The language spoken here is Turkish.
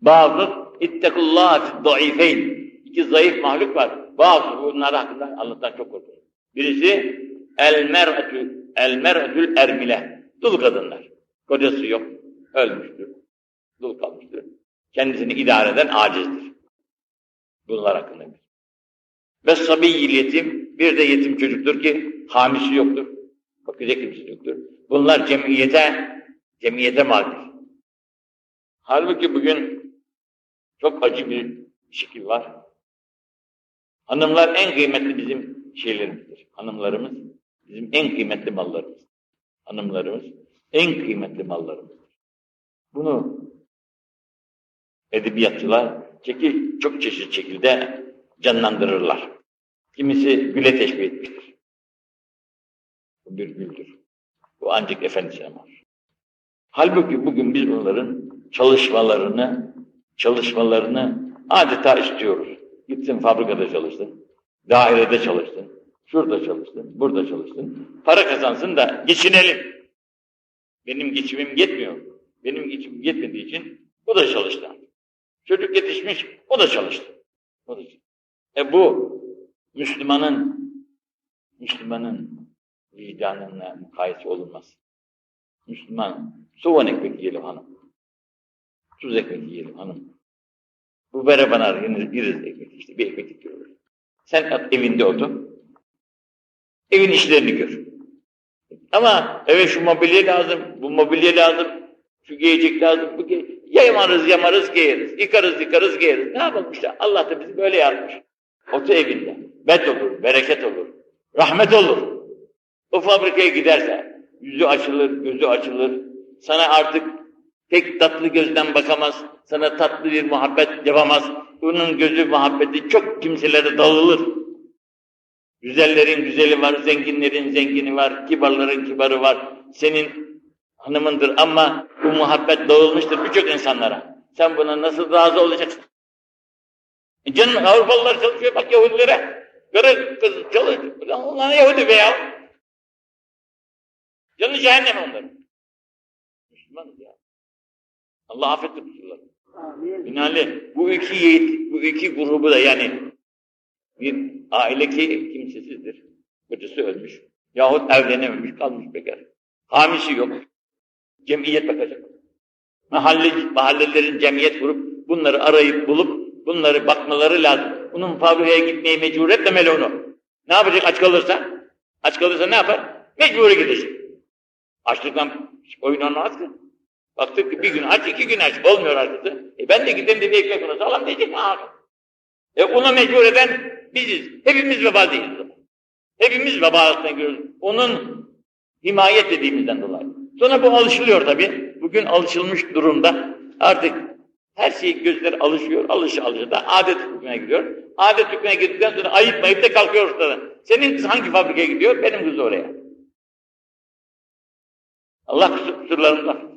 Bazı ittakullah daifeyn. İki zayıf mahluk var. Bazı bunlar hakkında Allah'tan çok korkun. Birisi el mer'etü el mer'etül ermile. Dul kadınlar. Kocası yok. Ölmüştür. Dul kalmıştır. Kendisini idare eden acizdir. Bunlar hakkında. Ve sabiyyil yetim, bir de yetim çocuktur ki hamisi yoktur. Bakacak kimse yoktur. Bunlar cemiyete, cemiyete maldır. Halbuki bugün çok acı bir şekil var. Hanımlar en kıymetli bizim şeylerimizdir. Hanımlarımız bizim en kıymetli mallarımız. Hanımlarımız en kıymetli mallarımızdır. Bunu edebiyatçılar çeki, çok çeşitli şekilde canlandırırlar. Kimisi güle teşbih etmiştir. Bu bir güldür. Bu ancak Efendisi'ne mahsus. Halbuki bugün biz onların çalışmalarını, çalışmalarını adeta istiyoruz. Gitsin fabrikada çalışsın, dairede çalışsın, şurada çalışsın, burada çalışsın. Para kazansın da geçinelim. Benim geçimim yetmiyor. Benim geçimim yetmediği için o da çalıştı. Çocuk yetişmiş, o da çalıştı. O da çalıştı. E bu Müslümanın Müslümanın vicdanına mukayese olunmaz. Müslüman soğan ekmek yiyelim hanım. Tuz ekmek yiyelim hanım. Bu bere bana yeriz ekmek işte bir ekmek yiyoruz. Sen evinde oldun. Evin işlerini gör. Ama eve şu mobilya lazım, bu mobilya lazım, şu giyecek lazım, bu giy Yamarız, yamarız, giyeriz. Yıkarız, yıkarız, giyeriz. Ne yapalım işte? Allah da bizi böyle yapmış. Otu evinde. Bet olur, bereket olur, rahmet olur. O fabrikaya giderse yüzü açılır, gözü açılır. Sana artık tek tatlı gözden bakamaz. Sana tatlı bir muhabbet yapamaz. Bunun gözü muhabbeti çok kimselere dağılır. Güzellerin güzeli var, zenginlerin zengini var, kibarların kibarı var. Senin hanımındır ama bu muhabbet dağılmıştır birçok insanlara. Sen buna nasıl razı olacaksın? E canım Avrupalılar çalışıyor bak Yahudilere. Karı kız çalışıyor. Onlar Yahudi be ya. Canı cehennem onların. Müslümanız ya. Allah affetsin Müslümanlar. Binaenli bu iki yiğit, bu iki grubu da yani bir aile ki kimsesizdir. Kocası ölmüş. Yahut evlenememiş, kalmış bekar. Hamisi yok. Cemiyet bakacak. Mahalle, mahallelerin cemiyet kurup bunları arayıp bulup bunları bakmaları lazım. Bunun fabrikaya gitmeye mecbur etmemeli onu. Ne yapacak aç kalırsa? Aç kalırsa ne yapar? Mecburi gidecek. Açlıktan oyun olmaz ki. Baktık ki bir gün aç, iki gün aç. Olmuyor artık. E ben de gideyim de bir ekmek onu salam diyecek mi abi? E ona mecbur eden biziz. Hepimiz vebaldeyiz. Hepimiz veba altına giriyoruz. Onun himayet dediğimizden dolayı. Sonra bu alışılıyor tabii. Bugün alışılmış durumda. Artık her şey gözler alışıyor, alış alışır da adet hükmüne gidiyor. Adet hükmüne girdikten sonra ayıp da kalkıyor ortadan. Senin kız hangi fabrikaya gidiyor? Benim kız oraya. Allah kusurlarından